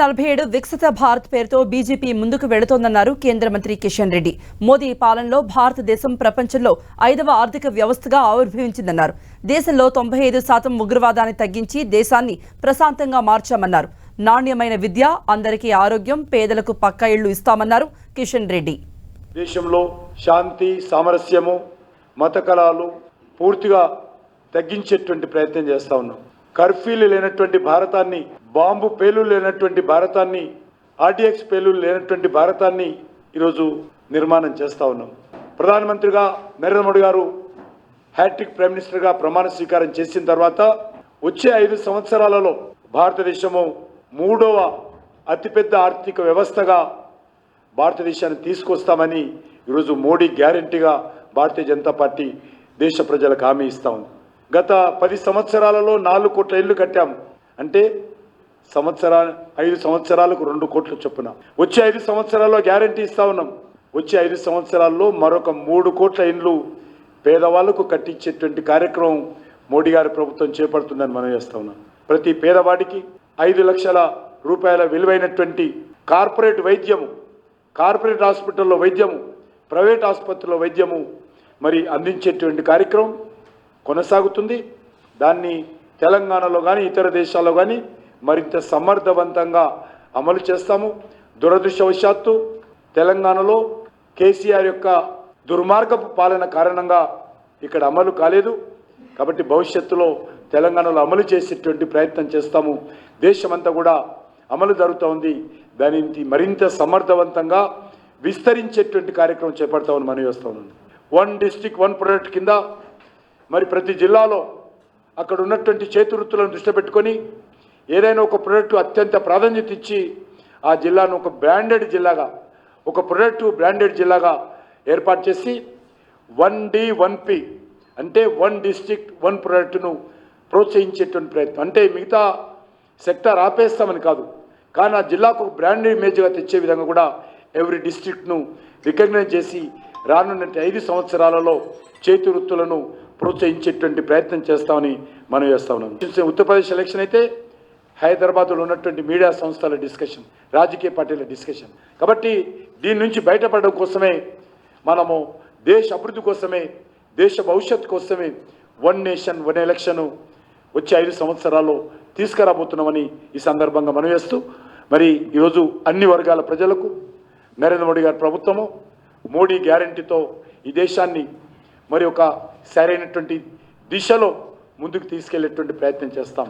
నలభై ఏడు వికసిత భారత్ పేరుతో బీజేపీ ముందుకు వెళుతోందన్నారు కేంద్ర మంత్రి కిషన్ రెడ్డి. మోదీ పాలనలో భారతదేశం ప్రపంచంలో ఐదవ ఆర్థిక వ్యవస్థగా ఆవిర్భవించిందన్నారు. దేశంలో తొంభై ఐదు శాతం ఉగ్రవాదాన్ని తగ్గించి దేశాన్ని ప్రశాంతంగా మార్చామన్నారు. నాణ్యమైన విద్య అందరికీ ఆరోగ్యం పేదలకు పక్కా ఇళ్ళు ఇస్తామన్నారు కిషన్ రెడ్డి. దేశంలో శాంతి సామరస్యము మత కళాలు పూర్తిగా తగ్గించేటువంటి ప్రయత్నం చేస్తా ఉన్నాం. కర్ఫ్యూలు లేనటువంటి భారతాన్ని బాంబు పేలు లేనటువంటి భారతాన్ని ఆర్డిఎక్స్ పేలు లేనటువంటి భారతాన్ని ఈరోజు నిర్మాణం చేస్తా ఉన్నాం. ప్రధానమంత్రిగా నరేంద్ర మోడీ గారు హ్యాట్రిక్ ప్రైమ్ మినిస్టర్గా ప్రమాణ స్వీకారం చేసిన తర్వాత వచ్చే ఐదు సంవత్సరాలలో భారతదేశము మూడవ అతిపెద్ద ఆర్థిక వ్యవస్థగా భారతదేశాన్ని తీసుకొస్తామని ఈరోజు మోడీ గ్యారంటీగా భారతీయ జనతా పార్టీ దేశ ప్రజలకు హామీ ఇస్తా ఉంది. గత పది సంవత్సరాలలో నాలుగు కోట్ల ఇల్లు కట్టాము. అంటే సంవత్సరా ఐదు సంవత్సరాలకు రెండు కోట్ల చొప్పున. వచ్చే ఐదు సంవత్సరాల్లో గ్యారంటీ ఇస్తా ఉన్నాం. వచ్చే ఐదు సంవత్సరాల్లో మరొక మూడు కోట్ల ఇండ్లు పేదవాళ్ళకు కట్టించేటువంటి కార్యక్రమం మోడీ గారి ప్రభుత్వం చేపడుతుందని మనం చేస్తా ఉన్నాం. ప్రతి పేదవాడికి ఐదు లక్షల రూపాయల విలువైనటువంటి కార్పొరేట్ వైద్యము కార్పొరేట్ హాస్పిటల్లో వైద్యము ప్రైవేట్ ఆసుపత్రిలో వైద్యము మరి అందించేటువంటి కార్యక్రమం కొనసాగుతుంది. దాన్ని తెలంగాణలో కానీ ఇతర దేశాల్లో కానీ మరింత సమర్థవంతంగా అమలు చేస్తాము. దురదృష్టవశాత్తు తెలంగాణలో కేసీఆర్ యొక్క దుర్మార్గపు పాలన కారణంగా ఇక్కడ అమలు కాలేదు. కాబట్టి భవిష్యత్తులో తెలంగాణలో అమలు చేసేటువంటి ప్రయత్నం చేస్తాము. దేశమంతా కూడా అమలు జరుగుతూ ఉంది దానిని మరింత సమర్థవంతంగా విస్తరించేటువంటి కార్యక్రమం చేపడతామని మనవి చేస్తా వన్ డిస్టిక్ వన్ ప్రొడక్ట్ కింద మరి ప్రతి జిల్లాలో అక్కడ ఉన్నటువంటి చేతివృత్తులను దృష్టి పెట్టుకొని ఏదైనా ఒక ప్రొడక్ట్ అత్యంత ప్రాధాన్యత ఇచ్చి ఆ జిల్లాను ఒక బ్రాండెడ్ జిల్లాగా ఒక ప్రొడక్ట్ బ్రాండెడ్ జిల్లాగా ఏర్పాటు చేసి వన్ డి వన్ పి అంటే వన్ డిస్ట్రిక్ట్ వన్ ప్రొడక్ట్ను ప్రోత్సహించేటువంటి ప్రయత్నం. అంటే మిగతా సెక్టార్ ఆపేస్తామని కాదు కానీ ఆ జిల్లాకు ఒక బ్రాండ్ ఇమేజ్గా తెచ్చే విధంగా కూడా ఎవ్రీ డిస్ట్రిక్ట్ను రికగ్నైజ్ చేసి రానున్న ఐదు సంవత్సరాలలో చేతి వృత్తులను ప్రోత్సహించేటువంటి ప్రయత్నం చేస్తామని మనం చేస్తా ఉన్నాం. ఉత్తరప్రదేశ్ ఎలక్షన్ అయితే హైదరాబాద్లో ఉన్నటువంటి మీడియా సంస్థల డిస్కషన్ రాజకీయ పార్టీల డిస్కషన్. కాబట్టి దీని నుంచి బయటపడడం కోసమే మనము దేశ అభివృద్ధి కోసమే దేశ భవిష్యత్తు కోసమే వన్ నేషన్ వన్ ఎలక్షన్ వచ్చే ఐదు సంవత్సరాల్లో తీసుకురాబోతున్నామని ఈ సందర్భంగా మనవేస్తూ మరి ఈరోజు అన్ని వర్గాల ప్రజలకు నరేంద్ర మోడీ గారి ప్రభుత్వము మోడీ గ్యారంటీతో ఈ దేశాన్ని మరి ఒక సరైనటువంటి దిశలో ముందుకు తీసుకెళ్ళేటువంటి ప్రయత్నం చేస్తాం